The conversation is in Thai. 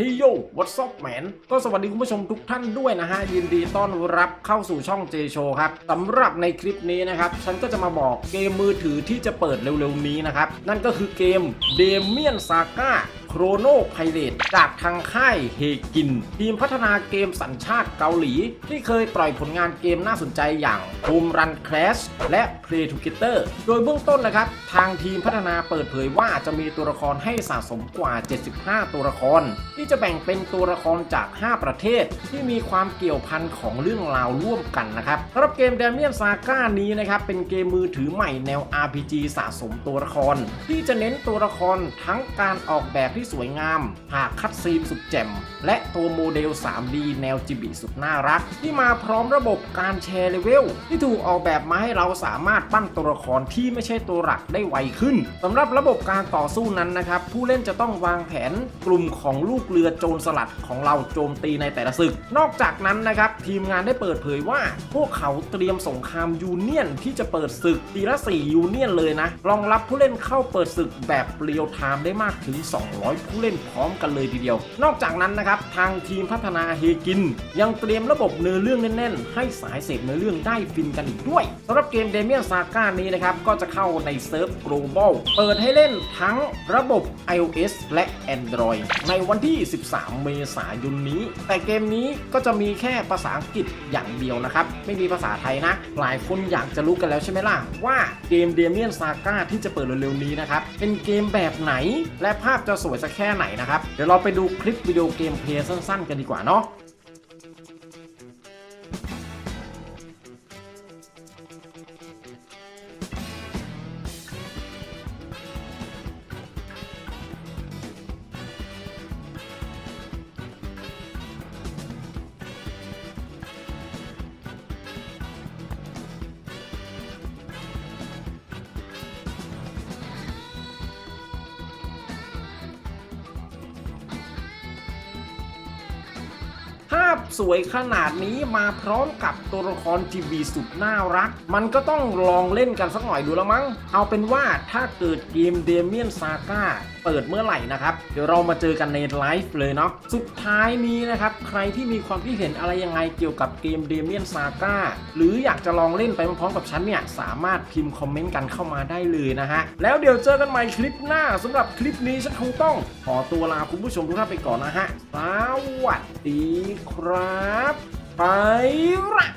เฮ้ยโยวอตซ็อกแมนก็สวัสดีคุณผู้ชมทุกท่านด้วยนะฮะ ยินดีต้อนรับเข้าสู่ช่องเจโชครับสำหรับในคลิปนี้นะครับ ฉันก็จะมาบอกเกมมือถือที่จะเปิดเร็วๆนี้นะครับ นั่นก็คือเกมเดเมียนซาก้า โครโนไพเรตจากทางค่ายเฮกิน ทีมพัฒนาเกมสัญชาติเกาหลี ที่เคยปล่อยผลงานเกมน่าสนใจอย่าง Home Run Crash และ Play Together โดยเบื้องต้นนะครับ ทางทีมพัฒนาเปิดเผยว่าจะมีตัวละครให้สะสมกว่า 75 ตัวละคร ที่จะแบ่งเป็นตัวละครจาก 5 ประเทศ ที่มีความเกี่ยวพันของเรื่องราวร่วมกันนะครับสำหรับเกม d a m i a n Saga นี้นะครับเป็นเกมมือถือใหม่แนว RPG สะสมตัวละคร ที่จะเน้นตัวละครทั้งการออกแบบที่สวยงาม หากคัด ซีนสุดแจ่มและตัวโมเดล 3D แนวจิบิสุดน่ารัก ที่มาพร้อมระบบการแชร์เลเวล ที่ถูกออกแบบมาให้เราสามารถปั้นตัวละครที่ไม่ใช่ตัวหลักได้ไวขึ้นสำหรับระบบการต่อสู้นั้นนะครับ ผู้เล่นจะต้องวางแผนกลุ่มของลูกเรือโจรสลัดของเราโจมตีในแต่ละศึก นอกจากนั้นนะครับทีมงานได้เปิดเผยว่า พวกเขาเตรียมสงครามยูเนียนที่จะเปิดศึกทีละ4ยูเนียนเลยนะรองรับผู้เล่นเข้าเปิดศึกแบบเรียลไทม์ได้มากถึง 200 ผู้เล่นพร้อมกันเลยทีเดียวนอกจากนั้นนะครับทางทีมพัฒนาเฮกิน ยังเตรียมระบบเนื้อเรื่องแน่นๆ ให้สายเสพเนื้อเรื่องได้ฟินกันอีกด้วยสำหรับเกมเดเมียนซาก้านี้นะครับก็จะเข้าในเซิร์ฟ global เปิดให้เล่นทั้งระบบ iOS และ Android ในวันที่ 13 เมษายนนี้ แต่เกมนี้ก็จะมีแค่ภาษาอังกฤษอย่างเดียวนะครับ ไม่มีภาษาไทยนะ หลายคนอยากจะรู้กันแล้วใช่ไหมล่ะ ว่าเกมเดเมียนซาก้าที่จะเปิดเร็วๆนี้นะครับ เป็นเกมแบบไหนและภาพจะสวยสักแค่ไหนนะครับ เดี๋ยวเราไปดูดูคลิปวิดีโอเกมเพลย์สั้นๆ กันดีกว่าเนาะ ภาพสวยขนาดนี้มาพร้อมกับตัวละครจีบีสุดน่ารัก มันก็ต้องลองเล่นกันสักหน่อยดูแล้วมั้ง เอาเป็นว่าถ้าเกิดเกมเดเมียนซาก้าเปิดเมื่อไหร่นะครับ เดี๋ยวเรามาเจอกันในไลฟ์เลยเนาะสุดท้ายนี้นะครับ ใครที่มีความคิดเห็นอะไรยังไงเกี่ยวกับเกมเดเมียนซาก้าหรืออยากจะลองเล่นไปพร้อมๆกับฉันเนี่ย สามารถพิมพ์คอมเมนต์กันเข้ามาได้เลยนะฮะ แล้วเดี๋ยวเจอกันใหม่คลิปหน้าสำหรับคลิปนี้ฉันคงต้อง ขอตัวลาคุณผู้ชมทุกท่านไปก่อนนะฮะสวัสดีครับไปละ